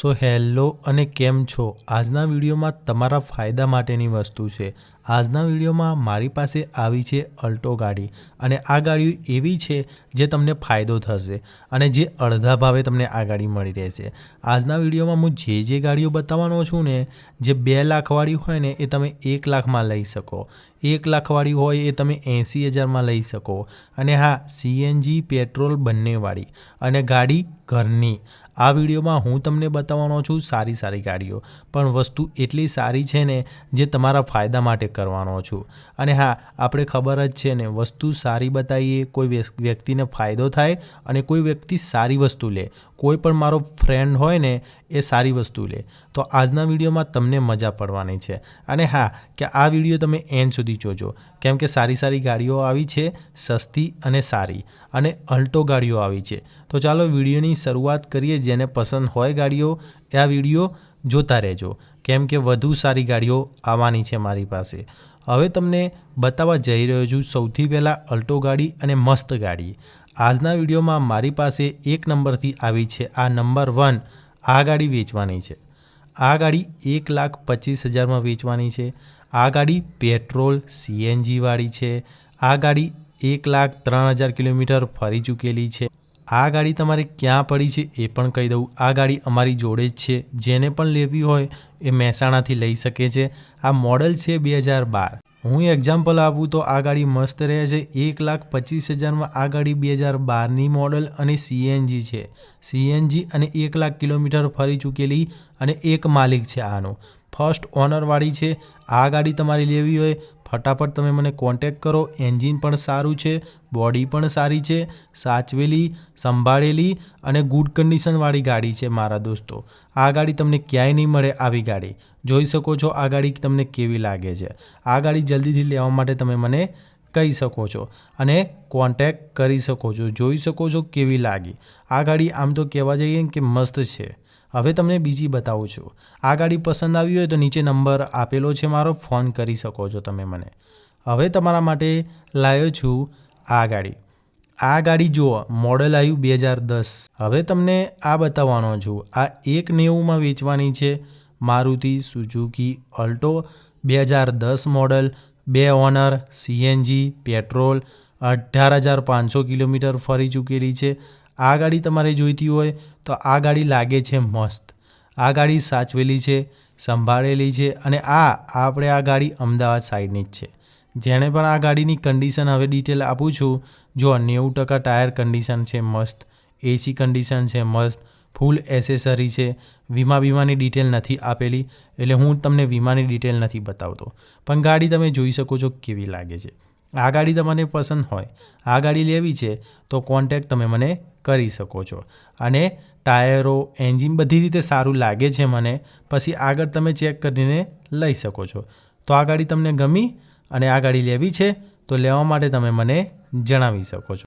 So hello અને કેમ છો? આજના વિડીયોમાં તમારા ફાયદા માટેની વસ્તુ છે. આજના વિડીયોમાં મારી પાસે આવી છે અલ્ટો ગાડી અને આ ગાડી એવી છે જે તમને ફાયદો થશે અને જે અડધા ભાવે તમને આ ગાડી મળી રહેશે. આજના વિડીયોમાં હું જે જે ગાડીઓ બતાવવાનો છું ને, જે બે લાખવાળી હોય ને, એ તમે એક લાખમાં લઈ શકો. એક લાખવાળી હોય એ તમે એંસી હજારમાં લઈ શકો. અને હા સીએનજી પેટ્રોલ બંનેવાળી અને ગાડી ઘરની. આ વિડીયોમાં હું તમને બતાવવાનો છું સારી સારી ગાડીઓ. પણ વસ્તુ એટલી સારી છે ને જે તમારા ફાયદા માટે કરવાનો છું. અને હા, આપણે ખબર જ છે ને, વસ્તુ સારી બતાવીએ, કોઈ વ્યક- વ્યક્તિને ફાયદો થાય અને કોઈ વ્યક્તિ સારી વસ્તુ લે. કોઈ પણ મારો ફ્રેન્ડ હોય ને, એ સારી વસ્તુ લે. તો આજના વિડીયોમાં તમને મજા પડવાની છે. અને હા, કે આ વીડિયો તમે એન્ડ સુધી જોજો. કેમ કે સારી સારી ગાડીઓ આવી છે, સસ્તી અને સારી. અને અલ્ટો ગાડીઓ આવી છે. તો ચાલો વિડીયોની શરૂઆત કરીએ જેને પસંદ હોય ગાડીઓ, આ વીડિયો જોતા રહેજો. કેમ કે વધુ સારી ગાડીઓ આવવાની છે મારી પાસે. હવે તમને બતાવવા જઈ રહ્યો છું સૌથી પહેલાં અલ્ટો ગાડી અને મસ્ત ગાડી. આજના વિડીયોમાં મારી પાસે એક નંબરથી આવી છે, આ નંબર વન. આ ગાડી વેચવાની છે. આ ગાડી એક લાખ પચીસ હજારમાં વેચવાની છે. આ ગાડી પેટ્રોલ સીએનજીવાળી છે. આ ગાડી એક લાખ ત્રણ હજાર કિલોમીટર ફરી ચૂકેલી છે. આ ગાડી તમારે ક્યાં પડી છે એ પણ કહી દઉં. આ ગાડી અમારી જોડે જ છે. જેને પણ લેવી હોય એ મહેસાણાથી લઈ શકે છે. આ મોડલ છે બે હજાર બાર. હું એક્ઝામ્પલ આપું તો આ ગાડી મસ્ત રહે છે. એક લાખ પચીસ હજારમાં આ ગાડી બે હજાર બારની મોડલ અને સીએનજી છે. સીએનજી અને એક લાખ કિલોમીટર ફરી ચૂકેલી અને એક માલિક છે આનો. ફર્સ્ટ ઓનરવાળી છે. આ ગાડી તમારી લેવી હોય ફટાફટ તમે મને કોન્ટેક કરો. એન્જિન પણ સારું છે બોડી પણ સારી છે, સાચવેલી, સંભાળેલી અને ગુડ કન્ડિશનવાળી ગાડી છે મારા દોસ્તો. આ ગાડી તમને ક્યાંય નહીં મળે આવી ગાડી. જોઈ શકો છો આ ગાડી તમને કેવી લાગે છે. આ ગાડી જલ્દીથી લેવા માટે તમે મને કહી શકો છો અને કોન્ટેક કરી શકો છો, જોઈ શકો છો કેવી લાગી. આ ગાડી આમ તો કહેવા જઈએ કે મસ્ત છે. હવે તમને બીજી બતાવું છું. આ ગાડી પસંદ આવી હોય તો નીચે નંબર આપેલો છે, મારો ફોન કરી શકો છો તમે મને. હવે તમારા માટે લાવ્યો છું આ ગાડી. આ ગાડી જુઓ, મોડલ આવ્યું બે હજાર દસ. હવે તમને આ બતાવવાનો છું. આ એક નેવુંમાં વેચવાની છે, મારુતિ સુઝુકી અલ્ટો, બે હજાર દસ મોડલ બે ઓનર સીએનજી પેટ્રોલ, અઢાર હજાર પાંચસો કિલોમીટર ફરી ચૂકેલી છે. આ ગાડી તમારે જોઈતી હોય તો આ ગાડી લાગે છે મસ્ત. આ ગાડી સાચવેલી છે, સંભાળેલી છે અને આ, આપણે આ ગાડી અમદાવાદ સાઈડની જ છે. જેણે પણ આ ગાડીની કન્ડિશન હવે ડિટેલ આપું છું. જો નેવું ટકા ટાયર કન્ડિશન છે મસ્ત એસી કન્ડિશન છે મસ્ત ફૂલ એસેસરી છે. વીમા વીમાની ડિટેલ નથી આપેલી, એટલે હું તમને વીમાની ડિટેલ નથી બતાવતો. પણ ગાડી તમે જોઈ શકો છો કેવી લાગે છે. આ ગાડી તમને પસંદ હોય, આ ગાડી લેવી છે, તો કોન્ટેક તમે મને કરી શકો છો. અને ટાયરો, એન્જિન બધી રીતે સારું લાગે છે મને, પછી આગળ તમે ચેક કરીને લઈ શકો છો. તો આ ગાડી તમને ગમી અને આ ગાડી લેવી છે, તો લેવા માટે તમે મને જણાવી શકો છો.